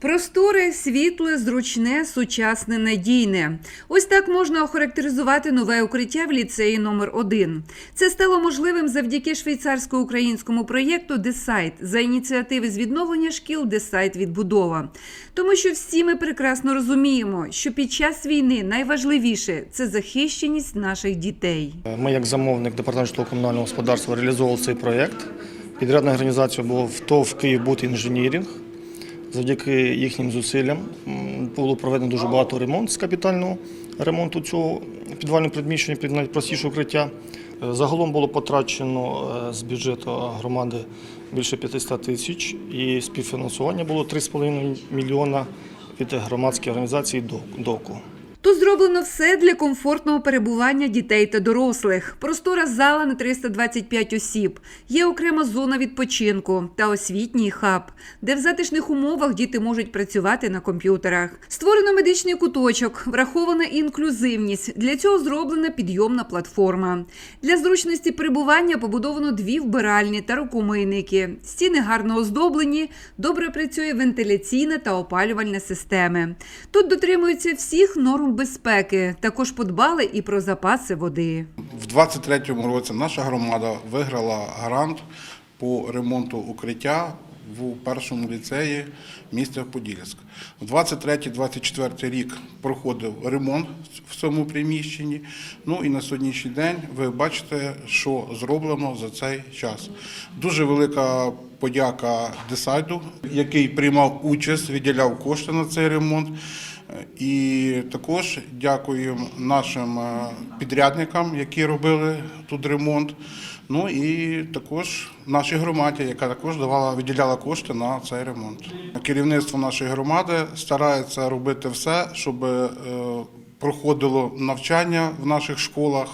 Просторе, світле, зручне, сучасне, надійне. Ось так можна охарактеризувати нове укриття в ліцеї номер 1 Це стало можливим завдяки швейцарсько-українському проєкту Десайт за ініціативи з відновлення шкіл Десайт відбудова. Тому що всі ми прекрасно розуміємо, що під час війни найважливіше це захищеність наших дітей. Ми, як замовник департаменту житлово-комунального господарства, реалізовували цей проєкт. Підрядною організацією було ТОВ Київбуд інженірінг. Завдяки їхнім зусиллям було проведено дуже багато ремонту з капітального ремонту цього підвального приміщення під найпростіше укриття. Е, Загалом було потрачено е, з бюджету громади більше 500 тисяч і співфінансування було 3,5 мільйона від громадської організації «Док- ДОКу. Тут зроблено все для комфортного перебування дітей та дорослих. Простора зала на 325 осіб. Є окрема зона відпочинку та освітній хаб, де в затишних умовах діти можуть працювати на комп'ютерах. Створено медичний куточок, врахована інклюзивність. Для цього зроблена підйомна платформа. Для зручності перебування побудовано дві вбиральні та рукомийники. Стіни гарно оздоблені, добре працює вентиляційна та опалювальна системи. Тут дотримуються всіх норм безпеки. Також подбали і про запаси води. В 23-му році наша громада виграла грант по ремонту укриття в першому ліцеї міста Подільськ. В 23-24 рік проходив ремонт в цьому приміщенні. Ну і на сьогоднішній день ви бачите, що зроблено за цей час. Дуже велика подяка Десайду, який приймав участь, виділяв кошти на цей ремонт. І також дякуємо нашим е, підрядникам, які робили тут ремонт. Ну і також нашій громаді, яка також давала виділяла кошти на цей ремонт. Керівництво нашої громади старається робити все, щоб е, проходило навчання в наших школах,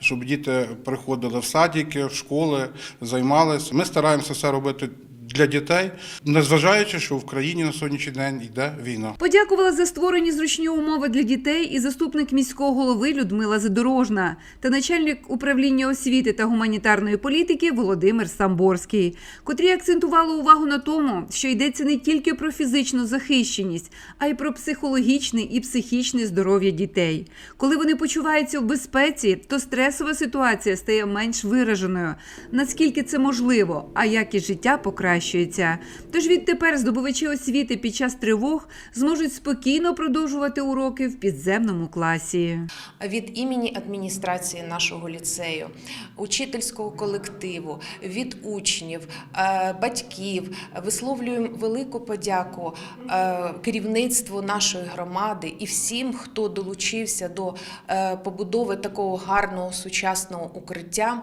щоб діти приходили в садики, в школи, займалися. Ми стараємося все робити для дітей, незважаючи, що в країні на сьогоднішній день йде війна. Подякувала за створені зручні умови для дітей і заступник міського голови Людмила Задорожна та начальник управління освіти та гуманітарної політики Володимир Самборський, котрі акцентували увагу на тому, що йдеться не тільки про фізичну захищеність, а й про психологічне і психічне здоров'я дітей. Коли вони почуваються в безпеці, то стресова ситуація стає менш вираженою. Наскільки це можливо, а якість життя покращується. Тож відтепер здобувачі освіти під час тривог зможуть спокійно продовжувати уроки в підземному класі. від імені адміністрації нашого ліцею, учительського колективу, від учнів, е, батьків висловлюємо велику подяку е, керівництву нашої громади і всім, хто долучився до е, побудови такого гарного сучасного укриття.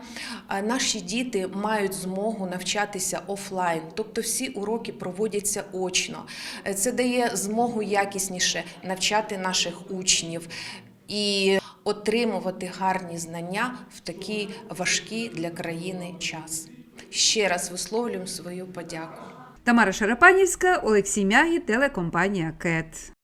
Наші діти мають змогу навчатися офлайн, тобто всі уроки проводяться очно. Е, Це дає змогу якісніше навчати наших учнів і отримувати гарні знання в такий важкий для країни час. Ще раз висловлюємо свою подяку. Тамара Шарапанівська, Олексій Мягі, телекомпанія КЕТ.